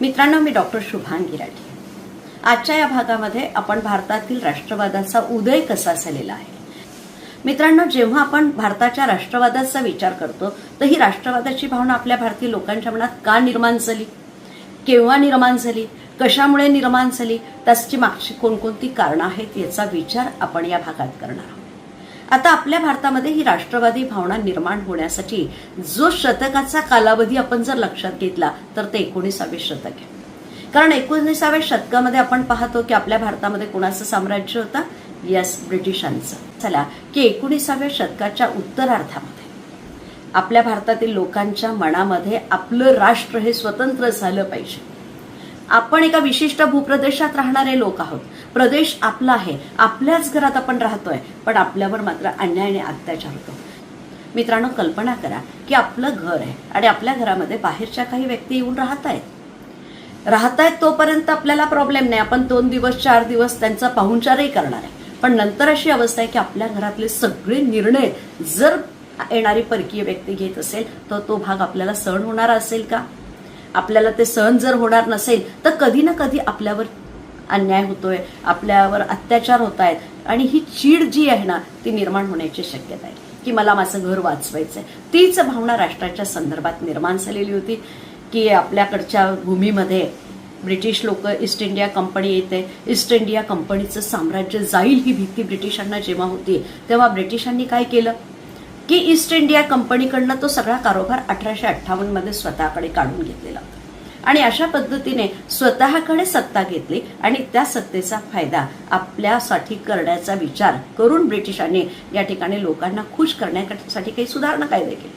मित्रांनो मी डॉक्टर शुभांगी राठी आजच्या या भागामध्ये आपण भारतातील राष्ट्रवादाचा उदय कसा झालेला आहे? मित्रांनो जेव्हा आपण भारताच्या राष्ट्रवादाचा विचार करतो तर ही राष्ट्रवादाची भावना आपल्या भारतीय लोकांच्या मनात का निर्माण झाली? केव्हा निर्माण झाली? कशामुळे निर्माण झाली? त्याची मागची कोणकोणती कारणं आहेत याचा विचार आपण या भागात करणार आहोत. आता आपल्या भारतामध्ये ही राष्ट्रवादी भावना निर्माण होण्यासाठी जो शतकाचा कालावधी आपण जर लक्षात घेतला तर ते एकोणीसावे शतक आहे. कारण एकोणीसाव्या शतकामध्ये आपण पाहतो की आपल्या भारतामध्ये कोणाचं साम्राज्य होतं? यस ब्रिटिशांचं. चला की एकोणीसाव्या शतकाच्या उत्तरार्धामध्ये आपल्या भारतातील लोकांच्या मनामध्ये आपलं राष्ट्र हे स्वतंत्र झालं पाहिजे. आपण एका विशिष्ट भूप्रदेशात राहणारे लोक आहोत. प्रदेश आपला आहे. आपल्याच घरात आपण राहतोय. पण आपल्यावर मात्र अन्याय आणि अत्याचार होतो. मित्रांनो कल्पना करा की आपलं घर आहे आणि आपल्या घरामध्ये बाहेरच्या काही व्यक्ती येऊन राहत आहेत राहत आहेत तोपर्यंत आपल्याला प्रॉब्लेम नाही. आपण दोन दिवस चार दिवस त्यांचा पाहुणचारही करणार आहे. पण नंतर अशी अवस्था आहे की आपल्या घरातले सगळे निर्णय जर येणारी परकीय व्यक्ती घेत असेल तर तो भाग आपल्याला सहन होणारा असेल का? आपल्याला ते सहन जर होणार नसेल तर कधी ना कधी आपल्यावर अन्याय होतोय आपल्यावर अत्याचार होत आहेत. आणि ही चीड जी आहे ना ती निर्माण होण्याची शक्यता आहे. की मला माझं घर वाचवायचं आहे तीच भावना राष्ट्राच्या संदर्भात निर्माण झालेली होती की आपल्याकडच्या भूमीमध्ये ब्रिटिश लोक ईस्ट इंडिया कंपनी येते. ईस्ट इंडिया कंपनीचं साम्राज्य जाईल ही भीती ब्रिटिशांना जेव्हा होती तेव्हा ब्रिटिशांनी काय केलं? की ईस्ट इंडिया कंपनीकडनं तो सगळा कारोबार अठराशे अठ्ठावन्नमध्ये स्वतःकडे काढून घेतलेला. होता आणि अशा पद्धतीने स्वतःकडे सत्ता घेतली आणि त्या सत्तेचा फायदा आपल्यासाठी करण्याचा विचार करून ब्रिटिशांनी या ठिकाणी लोकांना खुश करण्यासाठी काही सुधारणा कायदे केले.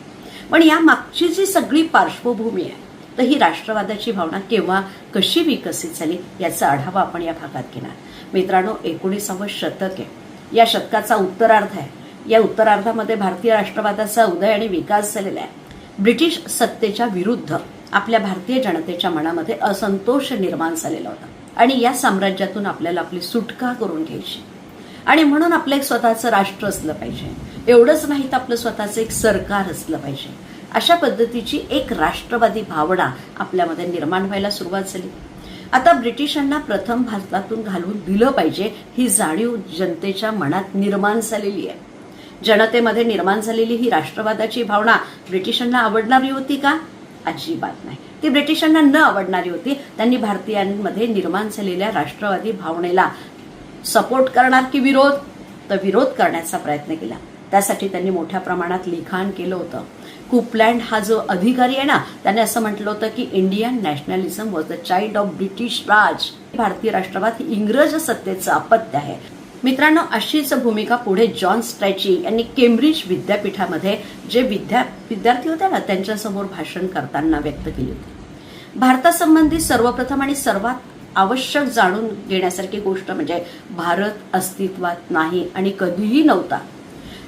पण या मागची जी सगळी पार्श्वभूमी आहे तर ही राष्ट्रवादाची भावना केव्हा कशी विकसित झाली याचा आढावा आपण या भागात घेणार. मित्रांनो एकोणीसावं शतक आहे. या शतकाचा उत्तरार्ध आहे. या उत्तरार्धामध्ये भारतीय राष्ट्रवादाचा उदय आणि विकास झालेला आहे. ब्रिटिश सत्तेच्या विरुद्ध आपल्या भारतीय जनतेच्या मनामध्ये असंतोष निर्माण झालेला होता. आणि या साम्राज्यातून आपल्याला आपली सुटका करून घ्यायची. आणि म्हणून आपलं एक स्वतःचं राष्ट्र असलं पाहिजे. एवढंच नाही तर आपलं स्वतःचं एक सरकार असलं पाहिजे. अशा पद्धतीची एक राष्ट्रवादी भावना आपल्यामध्ये निर्माण व्हायला सुरुवात झाली. आता ब्रिटिशांना प्रथम भारतातून घालून दिलं पाहिजे ही जाणीव जनतेच्या मनात निर्माण झालेली आहे. जनतेमध्ये निर्माण झालेली ही राष्ट्रवादाची भावना ब्रिटिशांना आवडणारी होती का? अजिबात नाही. ती ब्रिटिशांना न आवडणारी होती. त्यांनी भारतीयांमध्ये निर्माण झालेल्या राष्ट्रवादी भावनेला सपोर्ट करणार की विरोध? तर विरोध करण्याचा प्रयत्न केला. त्यासाठी त्यांनी मोठ्या प्रमाणात लिखाण केलं होतं. कुपलँड हा जो अधिकारी आहे ना त्याने असं म्हटलं होतं की Indian nationalism was the child of British Raj. भारतीय राष्ट्रवाद ही इंग्रज सत्तेचं अपत्य आहे. मित्रांनो अशीच भूमिका पुढे जॉन स्ट्रॅची यांनी केम्ब्रिज विद्यापीठामध्ये जे विद्या विद्यार्थी होते ना त्यांच्यासमोर भाषण करताना व्यक्त केली होती. भारतासंबंधी सर्वप्रथम आणि सर्वात आवश्यक जाणून घेण्यासारखी गोष्ट म्हणजे भारत अस्तित्वात नाही आणि कधीही नव्हता.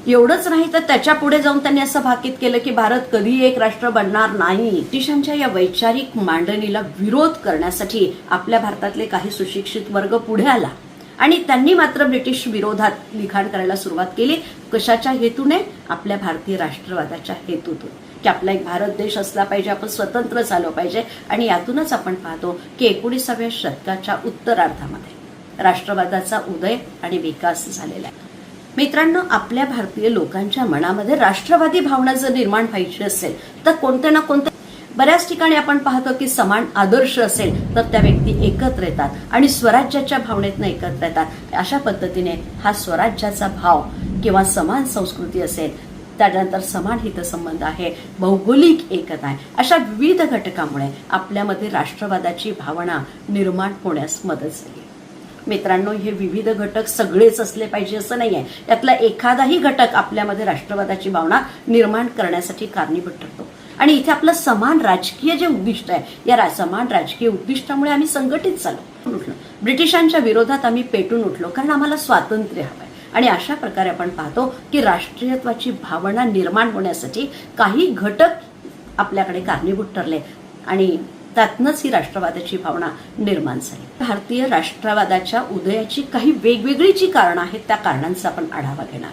एवढंच नाही तर त्याच्या पुढे जाऊन त्यांनी असं भाकीत केलं की भारत कधी एक राष्ट्र बनणार नाही. ब्रिटिशांच्या या वैचारिक मांडणीला विरोध करण्यासाठी आपल्या भारतातले काही सुशिक्षित वर्ग पुढे आला. आणि त्यांनी मात्र ब्रिटिश विरोधात लिखाण करायला सुरुवात केली. कशाच्या हेतूने? आपल्या भारतीय राष्ट्रवादाच्या हेतूतून. की आपला एक भारत देश असला पाहिजे आपण स्वतंत्र झालो पाहिजे. आणि यातूनच आपण पाहतो की एकोणीसाव्या शतकाच्या उत्तरार्धामध्ये राष्ट्रवादाचा उदय आणि विकास झालेला आहे. मित्रांनो आपल्या भारतीय लोकांच्या मनामध्ये राष्ट्रवादी भावना जर निर्माण व्हायची असेल तर कोणत्या ना कोणत्या बऱ्याच ठिकाणी आपण पाहतो की समान आदर्श असेल तर त्या व्यक्ती एकत्र येतात आणि स्वराज्याच्या भावनेतनं एकत्र येतात. अशा पद्धतीने हा स्वराज्याचा भाव किंवा समान संस्कृती असेल त्यानंतर समान हितसंबंध आहे भौगोलिक एकता आहे अशा विविध घटकामुळे आपल्यामध्ये राष्ट्रवादाची भावना निर्माण होण्यास मदत झाली. मित्रांनो हे विविध घटक सगळेच असले पाहिजे असं नाही आहे त्यातला एखादाही घटक आपल्यामध्ये राष्ट्रवादाची भावना निर्माण करण्यासाठी कारणीभूत ठरतो. आणि इथे आपलं समान राजकीय जे उद्दिष्ट आहे या रा- समान राजकीय उद्दिष्टामुळे आम्ही संघटित झालो. उठलो. ब्रिटिशांच्या विरोधात आम्ही पेटून उठलो कारण आम्हाला स्वातंत्र्य हवं आहे आणि अशा प्रकारे आपण पाहतो की राष्ट्रीयत्वाची भावना निर्माण होण्यासाठी काही घटक आपल्याकडे कारणीभूत ठरले आणि त्यातनंच ही राष्ट्रवादाची भावना निर्माण झाली. भारतीय राष्ट्रवादाच्या उदयाची काही वेगवेगळी जी कारणं आहेत त्या कारणांचा आपण आढावा घेणार.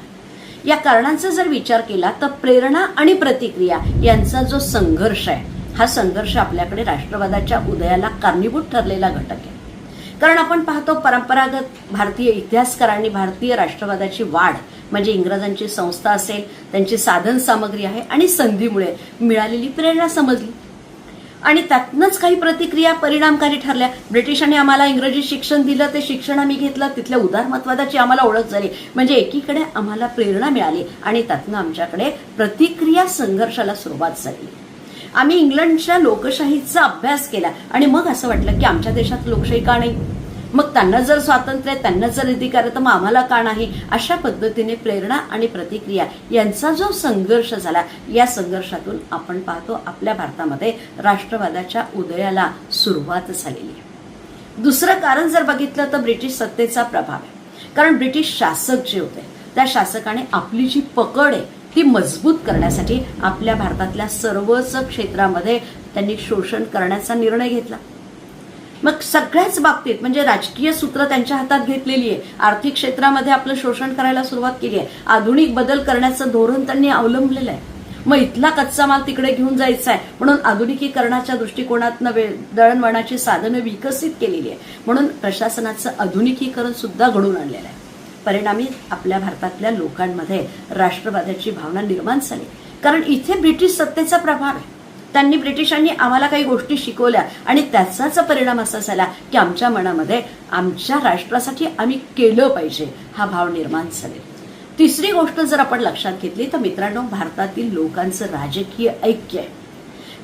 या कारणांचा जर विचार केला तर प्रेरणा आणि प्रतिक्रिया यांचा जो संघर्ष आहे हा संघर्ष आपल्याकडे राष्ट्रवादाच्या उदयाला कारणीभूत ठरलेला घटक आहे. कारण आपण पाहतो परंपरागत भारतीय इतिहासकारांनी भारतीय राष्ट्रवादाची वाढ म्हणजे इंग्रजांची संस्था असेल त्यांची साधन सामग्री आहे आणि संधीमुळे मिळालेली प्रेरणा समजली. आणि त्यातनंच काही प्रतिक्रिया परिणामकारी ठरल्या. ब्रिटिशांनी आम्हाला इंग्रजी शिक्षण दिलं ते शिक्षण आम्ही घेतलं. तिथल्या उदारमतवादाची आम्हाला ओळख झाली. म्हणजे एकीकडे आम्हाला प्रेरणा मिळाली आणि त्यातनं आमच्याकडे प्रतिक्रिया संघर्षाला सुरुवात झाली. आम्ही इंग्लंडच्या लोकशाहीचा अभ्यास केला आणि मग असं वाटलं की आमच्या देशात लोकशाही का नाही? मग त्यांना जर स्वातंत्र्य आहे, त्यांना जर अधिकार आहे तर मग आम्हाला का नाही? अशा पद्धतीने प्रेरणा आणि प्रतिक्रिया यांचा जो संघर्ष झाला या संघर्षातून आपण पाहतो आपल्या भारतामध्ये राष्ट्रवादाच्या उदयाला सुरुवात झालेली आहे. दुसरं कारण जर बघितलं तर ब्रिटिश सत्तेचा प्रभाव आहे. कारण ब्रिटिश शासक जे होते त्या शासकाने आपली जी पकड आहे ती मजबूत करण्यासाठी आपल्या भारतातल्या सर्वच क्षेत्रामध्ये त्यांनी शोषण करण्याचा निर्णय घेतला. मग सगळ्याच बाबतीत म्हणजे राजकीय सूत्र त्यांच्या हातात घेतलेली आहे. आर्थिक क्षेत्रामध्ये आपलं शोषण करायला सुरुवात केली आहे. आधुनिक बदल करण्याचं धोरण त्यांनी अवलंबलेलं आहे. मग इथला कच्चा माल तिकडे घेऊन जायचा आहे. म्हणून आधुनिकीकरणाच्या दृष्टिकोनातनं वे- दळणवळणाची साधनं विकसित केलेली आहे. म्हणून प्रशासनाचं आधुनिकीकरण सुद्धा घडून आणलेलं आहे. परिणामी आपल्या भारतातल्या लोकांमध्ये राष्ट्रवादाची भावना निर्माण झाली. कारण इथे ब्रिटिश सत्तेचा प्रभाव आहे. त्यांनी ब्रिटिशांनी आम्हाला काही गोष्टी शिकवल्या आणि त्याचाच परिणाम असा झाला की आमच्या मनामध्ये आमच्या राष्ट्रासाठी आम्ही केलं पाहिजे हा भाव निर्माण झाले. तिसरी गोष्ट जर आपण लक्षात घेतली तर मित्रांनो भारतातील लोकांचं राजकीय ऐक्य आहे.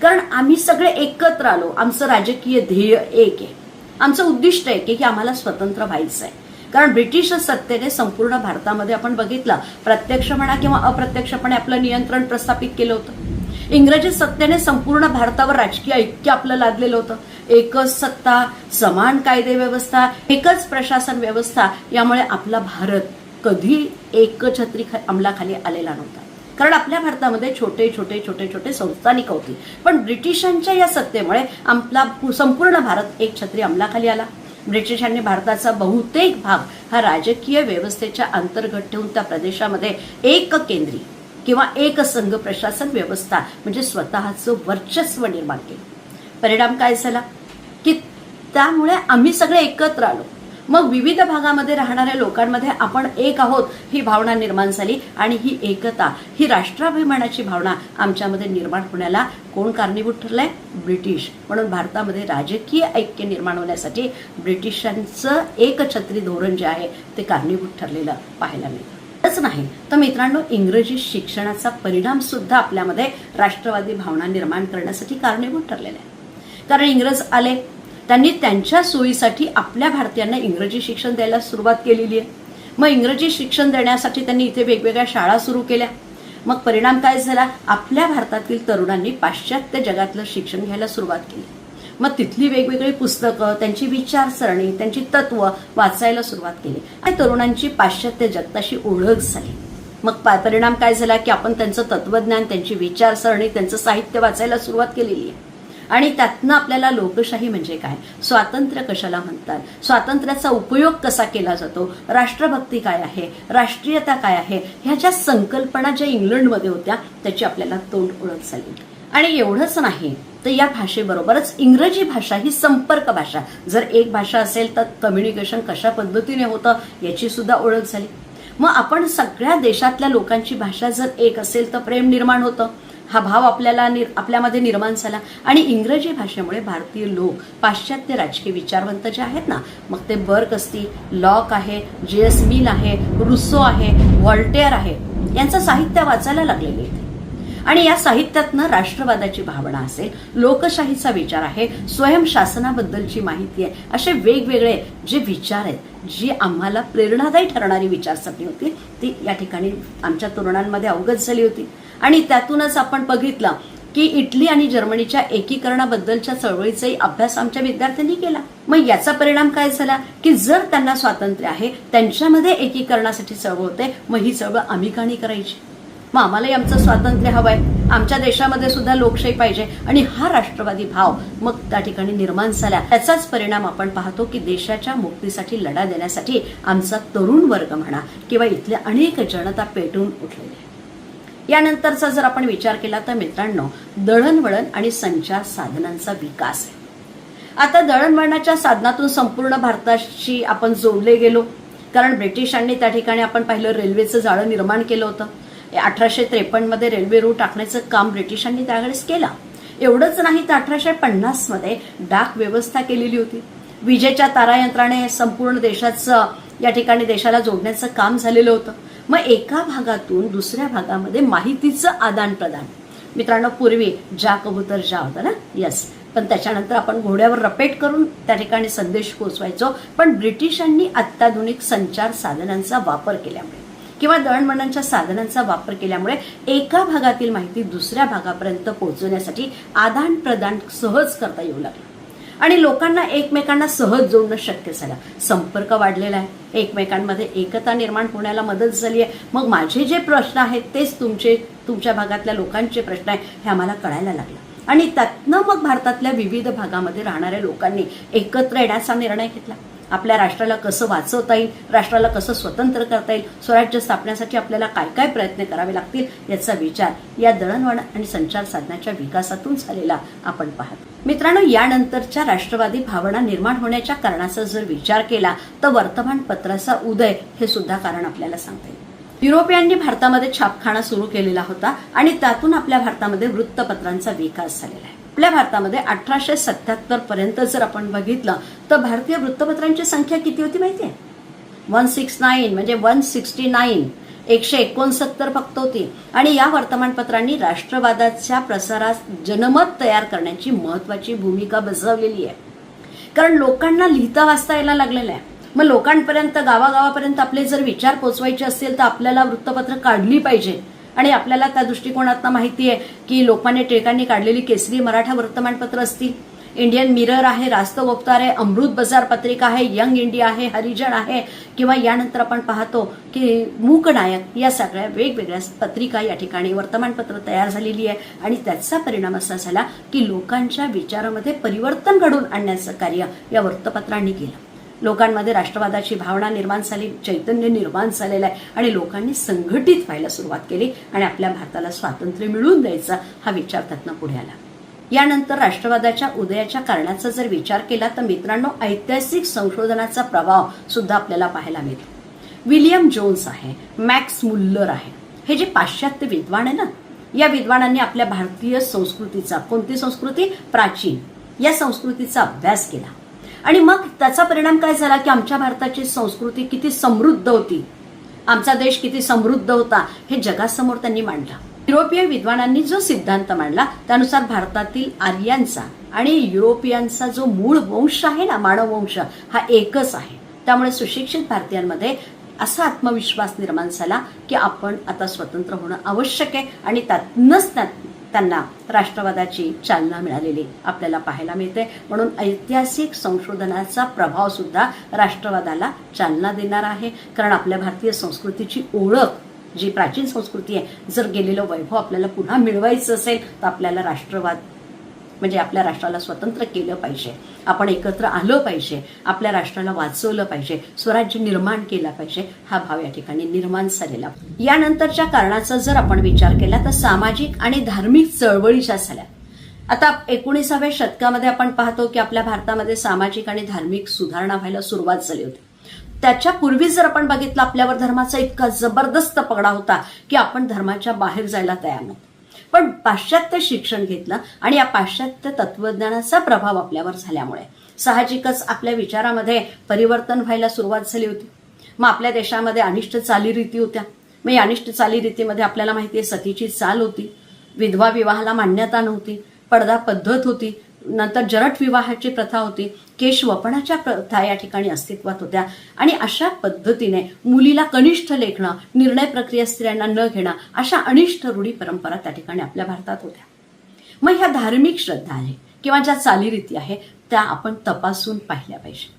कारण आम्ही सगळे एकत्र आलो आमचं राजकीय ध्येय एक आहे. आमचं उद्दिष्ट एक आहे की आम्हाला स्वतंत्र व्हायचं आहे. कारण ब्रिटिश सत्तेने संपूर्ण भारतामध्ये आपण बघितलं प्रत्यक्ष म्हणा किंवा अप्रत्यक्षपणे आपलं नियंत्रण प्रस्थापित केलं होतं. इंग्रजी सत्तेने संपूर्ण भारतावर राजकीय ऐक्य आपलं लादलेलं होतं. एकच सत्ता समान कायदे व्यवस्था एकच प्रशासन व्यवस्था यामुळे आपला भारत कधी एकछत्री अंमलाखाली आलेला नव्हता. कारण आपल्या भारतामध्ये छोटे छोटे छोटे छोटे संस्थानिक होती पण ब्रिटिशांच्या या सत्तेमुळे आपला संपूर्ण भारत एक छत्री अंमलाखाली आला. ब्रिटिशांनी भारताचा बहुतेक भाग हा राजकीय व्यवस्थेच्या अंतर्गत ठेवून त्या प्रदेशामध्ये एक केंद्री किंवा एक संघ प्रशासन व्यवस्था म्हणजे स्वतःचं वर्चस्व निर्माण केलं. परिणाम काय झाला? की त्यामुळे आम्ही सगळे एकत्र आलो. मग विविध भागामध्ये राहणाऱ्या लोकांमध्ये आपण एक आहोत ही भावना निर्माण झाली आणि ही एकता ही राष्ट्राभिमानाची भावना आमच्यामध्ये निर्माण होण्याला कोण कारणीभूत ठरलंय? ब्रिटिश. म्हणून भारतामध्ये राजकीय ऐक्य निर्माण होण्यासाठी ब्रिटिशांचं एकछत्री धोरण जे आहे ते कारणीभूत ठरलेलं पाहायला मिळतं. च नाही. तर मित्रांनो इंग्रजी शिक्षणाचा परिणाम सुद्धा आपल्यामध्ये राष्ट्रवादी भावना निर्माण करण्यासाठी कारणीभूत ठरलेला आहे कारण इंग्रज आले त्यांनी त्यांच्या सोयीसाठी आपल्या भारतीयांना इंग्रजी शिक्षण द्यायला सुरुवात केलेली आहे. मग इंग्रजी शिक्षण देण्यासाठी त्यांनी इथे वेगवेगळ्या शाळा सुरू केल्या. मग परिणाम काय झाला? आपल्या भारतातील तरुणांनी पाश्चात्य जगातलं शिक्षण घ्यायला सुरुवात केली. मग तिथली वेगवेगळी पुस्तकं त्यांची विचारसरणी त्यांची तत्व वाचायला सुरुवात केली. आणि तरुणांची पाश्चात्य जगताशी ओळख झाली. मग पा- परिणाम काय झाला की आपण त्यांचं तत्वज्ञान त्यांची विचारसरणी त्यांचं साहित्य वाचायला सुरुवात केलेली आहे. आणि त्यातनं आपल्याला लोकशाही म्हणजे काय? स्वातंत्र्य कशाला म्हणतात? स्वातंत्र्याचा उपयोग कसा केला जातो? राष्ट्रभक्ती काय आहे? राष्ट्रीयता काय आहे? ह्या ज्या संकल्पना ज्या इंग्लंडमध्ये होत्या त्याची आपल्याला तोंड ओळख झाली. आणि एवढंच नाही तर या भाषेबरोबरच इंग्रजी भाषा ही संपर्क भाषा. जर एक भाषा असेल तर कम्युनिकेशन कशा पद्धतीने होतं याची सुद्धा ओळख झाली. मग आपण सगळ्या देशातल्या लोकांची भाषा जर एक असेल तर प्रेम निर्माण होतं. हा भाव आपल्याला निर- आपल्यामध्ये निर्माण झाला. आणि इंग्रजी भाषेमुळे भारतीय लोक पाश्चात्य राजकीय विचारवंत जे आहेत ना मग ते बर्क असतील लॉक आहे जे एस मिल आहे रुसो आहे व्हॉल्टेअर आहे यांचं साहित्य वाचायला लागलेले आहे आणि या साहित्यातनं राष्ट्रवादाची भावना असेल लोकशाहीचा विचार आहे स्वयंशासनाबद्दलची माहिती आहे असे वेगवेगळे जे विचार आहेत जी आम्हाला प्रेरणादायी ठरणारी विचारसरणी होती ती या ठिकाणी आमच्या तरुणांमध्ये अवगत झाली होती. आणि त्यातूनच आपण बघितलं की इटली आणि जर्मनीच्या एकीकरणाबद्दलच्या चळवळीचाही अभ्यास आमच्या विद्यार्थ्यांनी केला. मग याचा परिणाम काय झाला? की जर त्यांना स्वातंत्र्य आहे त्यांच्यामध्ये एकीकरणासाठी चळवळ होते मग ही चळवळ आम्ही काणी करायची? मग आम्हालाही आमचं स्वातंत्र्य हवं आहे आमच्या देशामध्ये सुद्धा लोकशाही पाहिजे. आणि हा राष्ट्रवादी भाव मग त्या ठिकाणी निर्माण झाला. त्याचाच परिणाम आपण पाहतो की देशाच्या मुक्तीसाठी लढा देण्यासाठी आमचा तरुण वर्ग म्हणा किंवा इथल्या अनेक जनता पेटून उठलेली आहे. यानंतरचा जर आपण विचार केला तर मित्रांनो दळणवळण आणि संचार साधनांचा विकास आहे. आता दळणवळणाच्या साधनातून संपूर्ण भारताशी आपण जोडले गेलो. कारण ब्रिटिशांनी त्या ठिकाणी आपण पाहिलं रेल्वेचं जाळं निर्माण केलं होतं. अठराशे त्रेपन्नमध्ये रेल्वे रूट टाकण्याचं काम ब्रिटिशांनी त्यावेळेस केलं. एवढंच नाही तर अठराशे पन्नासमध्ये डाक व्यवस्था केलेली होती. विजेच्या तारायंत्राने संपूर्ण देशाचं या ठिकाणी देशाला जोडण्याचं काम झालेलं होतं. मग एका भागातून दुसऱ्या भागामध्ये माहितीचं आदान प्रदान मित्रांनो पूर्वी जा कबूतर जा होता ना? यस पण त्याच्यानंतर आपण घोड्यावर रपेट करून त्या ठिकाणी संदेश पोचवायचो. पण ब्रिटिशांनी अत्याधुनिक संचार साधनांचा वापर केल्यामुळे. किंवा दळणवळणाच्या साधनांचा वापर केल्यामुळे एका भागातील माहिती दुसऱ्या भागापर्यंत पोहोचवण्यासाठी आदान प्रदान सहज करता येऊ लागलं. आणि लोकांना एकमेकांना सहज जोडणं शक्य झालं. संपर्क वाढलेला आहे. एकमेकांमध्ये एकता निर्माण होण्याला मदत झाली आहे मग माझे जे प्रश्न आहेत तेच तुमचे तुमच्या भागातल्या लोकांचे प्रश्न आहे हे आम्हाला कळायला लागलं. आणि त्यातनं मग भारतातल्या विविध भागामध्ये राहणाऱ्या लोकांनी एकत्र येण्याचा निर्णय घेतला. आपल्या राष्ट्राला कसं वाचवता येईल राष्ट्राला कसं स्वतंत्र करता येईल स्वराज्य स्थापण्यासाठी आपल्याला काय काय प्रयत्न करावे लागतील याचा विचार या दळणवळण आणि संचार साधनाच्या विकासातून झालेला आपण पाहतो. मित्रांनो यानंतरच्या राष्ट्रवादी भावना निर्माण होण्याच्या कारणाचा जर विचार केला तर वर्तमानपत्राचा उदय हे सुद्धा कारण आपल्याला सांगता येईल. युरोपियांनी भारतामध्ये छापखाना सुरू केलेला होता आणि त्यातून आपल्या भारतामध्ये वृत्तपत्रांचा विकास झालेला आहे. आपल्या भारतामध्ये अठराशे सत्याहत्तर पर्यंत जर आपण बघितलं तर भारतीय वृत्तपत्रांची संख्या किती होती माहिती आहे? वन सिक्स नाईन म्हणजे वन सिक्स्टी नाईन एकशे एकोणसत्तर फक्त होती. आणि या वर्तमानपत्रांनी राष्ट्रवादाच्या प्रसारात जनमत तयार करण्याची महत्वाची भूमिका बजावलेली आहे. कारण लोकांना लिहिता वाचता यायला लागलेलं आहे. मग लोकांपर्यंत गावागावापर्यंत आपले जर विचार पोचवायचे असतील तर आपल्याला वृत्तपत्र काढली पाहिजे आणि आपल्याला त्या दृष्टिकोनातनं माहिती आहे की लोकमान्य टिळकांनी काढलेली केसरी मराठा वर्तमानपत्र असतील. इंडियन मिरर आहे रास्तगोप्तार आहे अमृत बाजार पत्रिका आहे यंग इंडिया आहे हरिजन आहे किंवा यानंतर आपण पाहतो की मूकनायक या सगळ्या वेगवेगळ्या पत्रिका या ठिकाणी वर्तमानपत्र तयार झालेली आहे. आणि त्याचा परिणाम असा झाला की लोकांच्या विचारामध्ये परिवर्तन घडून आणण्याचं कार्य या वृत्तपत्रांनी केलं. लोकांमध्ये राष्ट्रवादाची भावना निर्माण झाली चैतन्य निर्माण झालेलं आहे आणि लोकांनी संघटित व्हायला सुरुवात केली आणि आपल्या भारताला स्वातंत्र्य मिळवून द्यायचा हा विचार त्यातनं पुढे आला. यानंतर राष्ट्रवादाच्या उदयाच्या कारणाचा जर विचार केला तर मित्रांनो ऐतिहासिक संशोधनाचा प्रभाव सुद्धा आपल्याला पाहायला मिळतो. विलियम जोन्स आहे मॅक्स मुल्लर आहे. हे जे पाश्चात्य विद्वान आहे ना या विद्वानांनी आपल्या भारतीय संस्कृतीचा कोणती संस्कृती? प्राचीन. या संस्कृतीचा अभ्यास केला. आणि मग त्याचा परिणाम काय झाला की आमच्या भारताची संस्कृती किती समृद्ध होती? आमचा देश किती समृद्ध होता? हे जगासमोर त्यांनी मांडला. युरोपीय विद्वानांनी जो सिद्धांत मांडला त्यानुसार भारतातील आर्यांचा आणि युरोपियांचा जो मूळ वंश आहे ना मानव वंश हा एकच आहे. त्यामुळे सुशिक्षित भारतीयांमध्ये असा आत्मविश्वास निर्माण झाला की आपण आता स्वतंत्र होणं आवश्यक आहे आणि त्यातनंच त्यांना राष्ट्रवादाची चालना मिळालेली आपल्याला पाहायला मिळते. म्हणून ऐतिहासिक संशोधनाचा प्रभाव सुद्धा राष्ट्रवादाला चालना देणार आहे. कारण आपल्या भारतीय संस्कृतीची ओळख जी प्राचीन संस्कृती आहे जर गेलेलं वैभव आपल्याला पुन्हा मिळवायचं असेल तर आपल्याला राष्ट्रवाद म्हणजे आपल्या राष्ट्राला स्वतंत्र केलं पाहिजे. आपण एकत्र आलं पाहिजे. आपल्या राष्ट्राला वाचवलं पाहिजे. स्वराज्य निर्माण केला पाहिजे. हा भाव या ठिकाणी निर्माण झालेला. यानंतरच्या कारणाचा जर आपण विचार केला तर सामाजिक आणि धार्मिक चळवळीच्या झाल्या. आता एकोणीसाव्या शतकामध्ये आपण पाहतो की आपल्या भारतामध्ये सामाजिक आणि धार्मिक सुधारणा व्हायला सुरुवात झाली होती. त्याच्या पूर्वी जर आपण बघितलं आपल्यावर धर्माचा इतका जबरदस्त पगडा होता की आपण धर्माच्या बाहेर जायला तयार नव्हतो. पण पाश्चात्य शिक्षण घेतलं आणि या पाश्चात्य तत्वज्ञानाचा प्रभाव आपल्यावर झाल्यामुळे साहजिकच आपल्या विचारामध्ये परिवर्तन व्हायला सुरुवात झाली होती. मग आपल्या देशामध्ये अनिष्ट चालीरीती होत्या. मग या अनिष्ट चालीरीतीमध्ये आपल्याला माहिती आहे सतीची चाल होती. विधवा विवाहाला मान्यता नव्हती. पडदा पद्धत होती. नंतर जरट विवाहाची प्रथा होती. केशवपणाच्या प्रथा या ठिकाणी अस्तित्वात होत्या. आणि अशा पद्धतीने मुलीला कनिष्ठ लेखणं निर्णय प्रक्रिया स्त्रियांना न घेणं अशा अनिष्ठ रूढी परंपरा त्या ठिकाणी आपल्या भारतात होत्या. मग ह्या धार्मिक श्रद्धा आहे किंवा ज्या चालीरीती आहे त्या आपण तपासून पाहिल्या पाहिजे.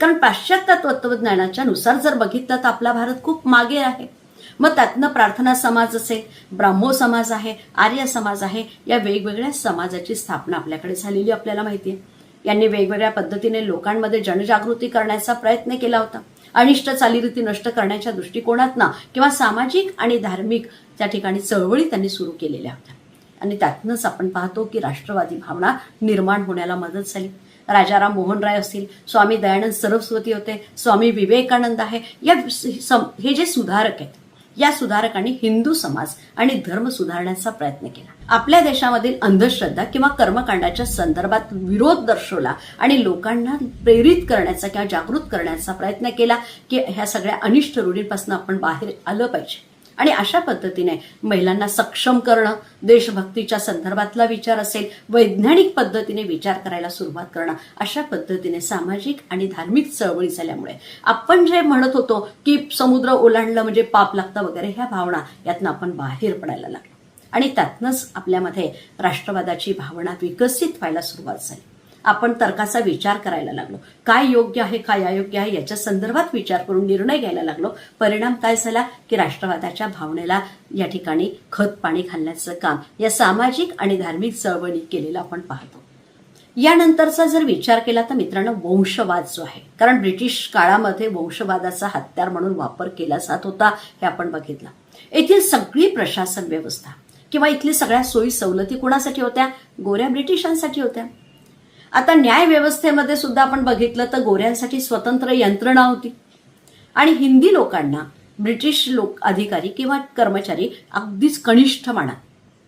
कारण पाश्चात्य तत्वज्ञानाच्या नुसार जर बघितलं तर आपला भारत खूप मागे आहे. मग त्यातनं प्रार्थना समाज असेल ब्राह्मो समाज आहे आर्य समाज आहे या वेगवेगळ्या समाजाची स्थापना आपल्याकडे झालेली आपल्याला माहिती आहे. यांनी वेगवेगळ्या पद्धतीने लोकांमध्ये जनजागृती करण्याचा प्रयत्न केला होता. अनिष्ट चालीरीती नष्ट करण्याच्या दृष्टिकोनातनं किंवा सामाजिक आणि धार्मिक त्या ठिकाणी चळवळी त्यांनी सुरू केलेल्या होत्या. आणि त्यातनंच आपण पाहतो की राष्ट्रवादी भावना निर्माण होण्याला मदत झाली. राजाराम मोहन राय असतील स्वामी दयानंद सरस्वती होते स्वामी विवेकानंद आहे या सम- हे जे सुधारक आहेत या सुधारकांनी हिंदू समाज आणि धर्म सुधारण्याचा प्रयत्न केला. आपल्या देशामधील अंधश्रद्धा किंवा कर्मकांडाच्या संदर्भात विरोध दर्शवला आणि लोकांना प्रेरित करण्याचा किंवा जागृत करण्याचा प्रयत्न केला की ह्या सगळ्या अनिष्ट रूढींपासून आपण बाहेर आलं पाहिजे. आणि अशा पद्धतीने महिलांना सक्षम करणं देशभक्तीच्या संदर्भातला विचार असेल वैज्ञानिक पद्धतीने विचार करायला सुरुवात करणं अशा पद्धतीने सामाजिक आणि धार्मिक चळवळी झाल्यामुळे आपण जे म्हणत होतो की समुद्र ओलांडलं म्हणजे पाप लागतं वगैरे ह्या भावना यातनं आपण बाहेर पडायला लागलो. आणि त्यातनंच आपल्यामध्ये राष्ट्रवादाची भावना विकसित व्हायला सुरुवात झाली. आपण तर्काचा विचार करायला लागलो. काय योग्य आहे काय अयोग्य आहे याच्या संदर्भात विचार करून निर्णय घ्यायला लागलो. परिणाम काय झाला? की राष्ट्रवादाच्या भावनेला या ठिकाणी खत पाणी घालण्याचं काम या सामाजिक आणि धार्मिक चळवळी केलेलं आपण पाहतो. यानंतरचा जर विचार केला तर मित्रांनो वंशवाद जो आहे कारण ब्रिटिश काळामध्ये वंशवादाचा हत्यार म्हणून वापर केला जात होता हे आपण बघितलं. येथील सगळी प्रशासन व्यवस्था किंवा इथली सगळ्या सोयी सवलती कोणासाठी होत्या? गोऱ्या ब्रिटिशांसाठी होत्या. आता न्याय व्यवस्थेमध्ये सुद्धा आपण बघितलं तर गोऱ्यांसाठी स्वतंत्र यंत्रणा होती. आणि हिंदी लोकांना ब्रिटिश लोक अधिकारी किंवा कर्मचारी अगदीच कनिष्ठ म्हणा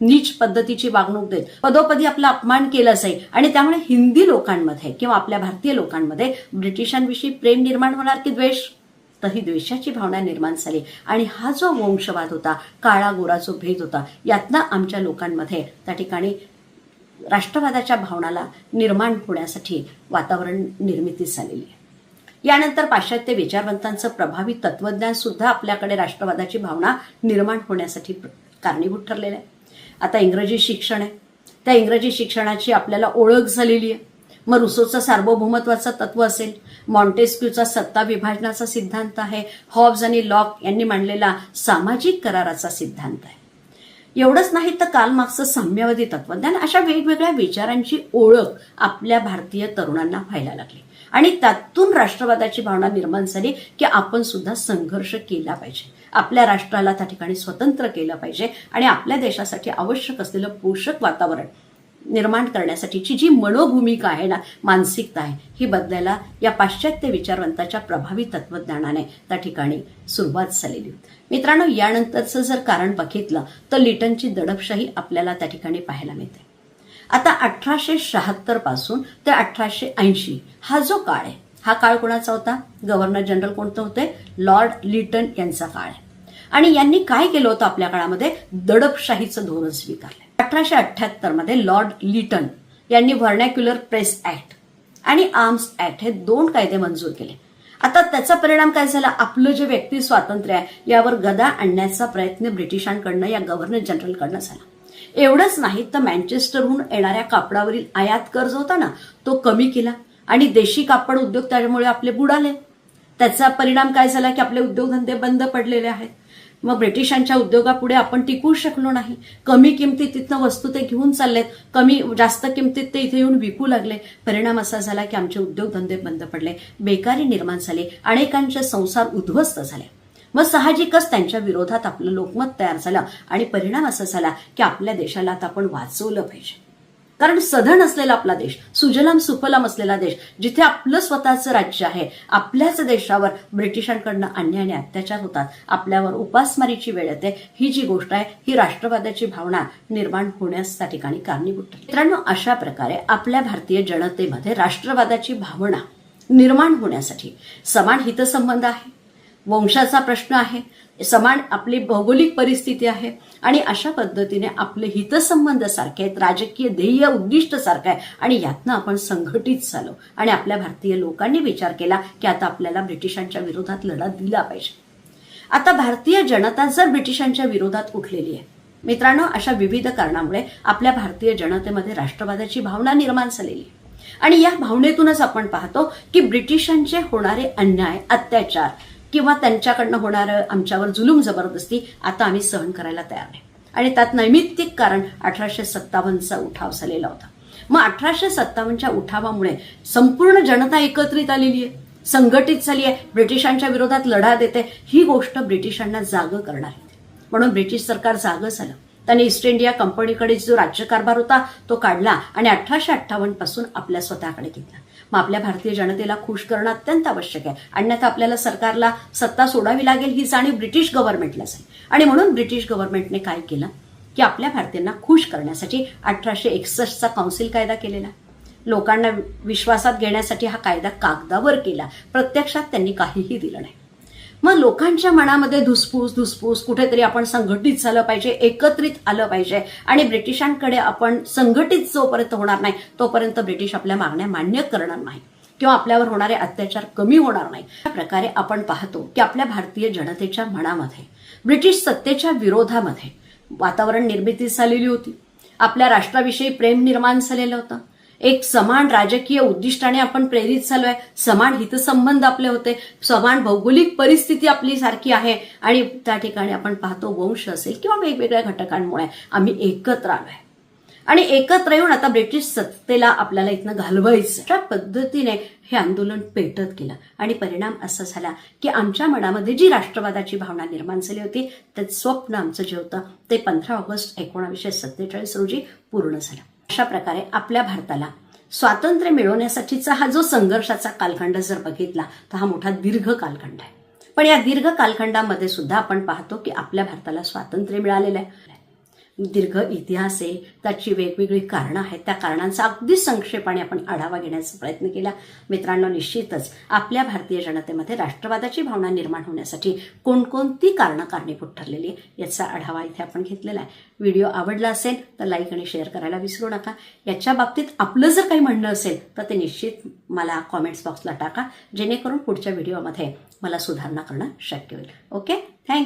नीच पद्धतीची वागणूक देत. पदोपदी आपला अपमान केला जाईल आणि त्यामुळे हिंदी लोकांमध्ये किंवा आपल्या भारतीय लोकांमध्ये ब्रिटिशांविषयी प्रेम निर्माण होणार की द्वेष? तर ही द्वेषाची भावना निर्माण झाली. आणि हा जो वंशवाद होता काळा गोरा जो भेद होता यातनं आमच्या लोकांमध्ये त्या ठिकाणी राष्ट्रवादाच्या भावनाला निर्माण होण्यासाठी वातावरण निर्मिती झालेली आहे. यानंतर पाश्चात्य विचारवंतांचं प्रभावी तत्वज्ञान सुद्धा आपल्याकडे राष्ट्रवादाची भावना निर्माण होण्यासाठी कारणीभूत ठरलेलं आहे. आता इंग्रजी शिक्षण आहे. त्या इंग्रजी शिक्षणाची आपल्याला ओळख झालेली आहे. मग रुसोचं सार्वभौमत्वाचं तत्व असेल मॉन्टेस्क्यूचा सत्ता विभाजनाचा सिद्धांत आहे हॉब्स आणि लॉक यांनी मांडलेला सामाजिक कराराचा सिद्धांत आहे. एवढंच नाही तर काल मागचं साम्यवादी तत्वज्ञान अशा वेगवेगळ्या विचारांची ओळख आपल्या भारतीय तरुणांना व्हायला लागली. आणि त्यातून राष्ट्रवादाची भावना निर्माण झाली की आपण सुद्धा संघर्ष केला पाहिजे. आपल्या राष्ट्राला त्या ठिकाणी स्वतंत्र केलं पाहिजे आणि आपल्या देशासाठी आवश्यक असलेलं पोषक वातावरण निर्माण करण्यासाठीची जी मनोभूमिका आहे ना मानसिकता आहे ही बदलायला या पाश्चात्य विचारवंताच्या प्रभावी तत्वज्ञानाने त्या ठिकाणी सुरुवात झालेली होती. मित्रांनो यानंतरचं जर कारण बघितलं तर लिटनची दडपशाही आपल्याला त्या ठिकाणी पाहायला मिळते. आता अठराशे शहात्तरपासून ते अठराशे ऐंशी हा जो काळ आहे हा काळ कोणाचा होता? गव्हर्नर जनरल कोणतं होते? लॉर्ड लिटन यांचा काळ आहे. आणि यांनी काय केलं होतं आपल्या काळामध्ये? दडपशाहीचं धोरण स्वीकारलं. अठराशे अठ्ठ्याहत्तरमध्ये लॉर्ड लिटन यांनी व्हर्नॅक्युलर प्रेस ऍक्ट आणि आर्म्स ऍक्ट हे दोन कायदे मंजूर केले. आता त्याचा परिणाम काय झाला? आपलं जे व्यक्ती स्वातंत्र्य आहे यावर गदा आणण्याचा प्रयत्न ब्रिटिशांकडनं या गव्हर्नर जनरलकडनं झाला. एवढंच नाही तर मँचेस्टरहून येणाऱ्या कापडावरील आयात कर जो होता ना तो कमी केला. आणि देशी कापड उद्योग त्यामुळे आपले बुडाले. त्याचा परिणाम काय झाला की आपले उद्योगधंदे बंद पडलेले आहेत. मग ब्रिटिशांच्या उद्योगापुढे आपण टिकू शकलो नाही. कमी किमतीत तिथनं वस्तू ते घेऊन चाललेत. कमी जास्त किमतीत ते इथे येऊन विकू लागले. परिणाम असा झाला की आमचे उद्योगधंदे बंद पडले. बेकारी निर्माण झाली. अनेकांचे संसार उद्ध्वस्त झाले. मग साहजिकच त्यांच्या विरोधात आपलं लोकमत तयार झालं आणि परिणाम असा झाला की आपल्या देशाला आता आपण वाचवलं पाहिजे. कारण सधन असलेला आपला देश सुजलाम सुफलाम असलेला देश जिथे आपलं स्वतःचं राज्य आहे आपल्याच देशावर ब्रिटिशांकडनं अन्याय आणि अत्याचार होतात आपल्यावर उपासमारीची वेळ येते ही जी गोष्ट आहे ही राष्ट्रवादाची भावना निर्माण होण्यास त्या ठिकाणी कारणीभूत मित्रांनो अशा प्रकारे आपल्या भारतीय जनतेमध्ये राष्ट्रवादाची भावना निर्माण होण्यासाठी समान हितसंबंध आहे वंशाचा प्रश्न आहे समान आपली भौगोलिक परिस्थिती आहे. आणि अशा पद्धतीने आपले हितसंबंध सारखे आहेत राजकीय ध्येय उद्दिष्ट सारखं आहे आणि यातनं आपण संघटित झालो. आणि आपल्या भारतीय लोकांनी विचार केला की आता आपल्याला ब्रिटिशांच्या विरोधात लढा दिला पाहिजे. आता भारतीय जनता जर ब्रिटिशांच्या विरोधात उठलेली आहे मित्रांनो अशा विविध कारणामुळे आपल्या भारतीय जनतेमध्ये राष्ट्रवादाची भावना निर्माण झालेली आहे. आणि या भावनेतूनच आपण पाहतो की ब्रिटिशांचे होणारे अन्याय अत्याचार किंवा त्यांच्याकडनं होणारं आमच्यावर जुलूम जबरदस्ती आता आम्ही सहन करायला तयार नाही. आणि त्यात नैमित्तिक कारण अठराशे सत्तावन्नचा उठाव झालेला होता. मग अठराशे सत्तावन्नच्या उठावामुळे संपूर्ण जनता एकत्रित आलेली आहे संघटित झाली आहे ब्रिटिशांच्या विरोधात लढा देते ही गोष्ट ब्रिटिशांना जागं करणार आहे. म्हणून ब्रिटिश सरकार जागं झालं. त्याने ईस्ट इंडिया कंपनीकडे जो राज्यकारभार होता तो काढला आणि अठराशे अठ्ठावन्नपासून आपल्या स्वतःकडे घेतला. मग आपल्या भारतीय जनतेला खुश करणं अत्यंत आवश्यक आहे. अन्यथा आपल्याला सरकारला सत्ता सोडावी लागेल ही जाणीव ब्रिटिश गव्हर्नमेंटलाच आहे. आणि म्हणून ब्रिटिश गव्हर्नमेंटने काय केलं? की आपल्या भारतीयांना खुश करण्यासाठी अठराशे एकसष्टचा काउन्सिल कायदा केलेला. लोकांना विश्वासात घेण्यासाठी हा कायदा कागदावर केला. प्रत्यक्षात त्यांनी काहीही दिलं नाही. मग लोकांच्या मनामध्ये धुसफूस धुसफूस कुठेतरी आपण संघटित झालं पाहिजे एकत्रित आलं पाहिजे. आणि ब्रिटिशांकडे आपण संघटित जोपर्यंत होणार नाही तोपर्यंत ब्रिटिश आपल्या मागण्या मान्य करणार नाही. किंवा आपल्यावर होणारे अत्याचार कमी होणार नाही. अशा प्रकारे आपण पाहतो की आपल्या भारतीय जनतेच्या मनामध्ये ब्रिटिश सत्तेच्या विरोधामध्ये वातावरण निर्मिती झालेली होती. आपल्या राष्ट्राविषयी प्रेम निर्माण झालेलं होतं. एक समान राजकीय उद्दिष्टाने आपण प्रेरित झालोय. समान हितसंबंध आपले होते. समान भौगोलिक परिस्थिती आपली सारखी आहे. आणि त्या ठिकाणी आपण पाहतो वंश असेल किंवा वेगवेगळ्या घटकांमुळे आम्ही एकत्र आलोय. आणि एकत्र येऊन आता ब्रिटिश सत्तेला आपल्याला इथनं घालवायचं अशा पद्धतीने हे आंदोलन पेटत गेलं. आणि परिणाम असा झाला की आमच्या मनामध्ये जी राष्ट्रवादाची भावना निर्माण झाली होती ते स्वप्न आमचं जे होतं ते पंधरा ऑगस्ट एकोणावीसशे सत्तेचाळीस रोजी पूर्ण झालं. अशा प्रकारे आपल्या भारताला स्वातंत्र्य मिळवण्यासाठीचा हा जो संघर्षाचा कालखंड जर बघितला तर हा मोठा दीर्घ कालखंड आहे. पण या दीर्घ कालखंडामध्ये सुद्धा आपण पाहतो की आपल्या भारताला स्वातंत्र्य मिळालेलं आहे. दीर्घ इतिहास आहे. त्याची वेगवेगळी कारणं आहेत. त्या कारणांचा अगदी संक्षेपाने आपण आढावा घेण्याचा प्रयत्न केला. मित्रांनो निश्चितच आपल्या भारतीय जनतेमध्ये राष्ट्रवादाची भावना निर्माण होण्यासाठी कोणकोणती कारणं कारणीभूत ठरलेली आहे याचा आढावा इथे आपण घेतलेला आहे. व्हिडिओ आवडला असेल तर लाईक आणि शेअर करायला विसरू नका. याच्या बाबतीत आपलं जर काही म्हणणं असेल तर ते निश्चित मला कॉमेंट्स बॉक्सला टाका. जेणेकरून पुढच्या व्हिडिओमध्ये मला सुधारणा करणं शक्य होईल. ओके? थँक्यू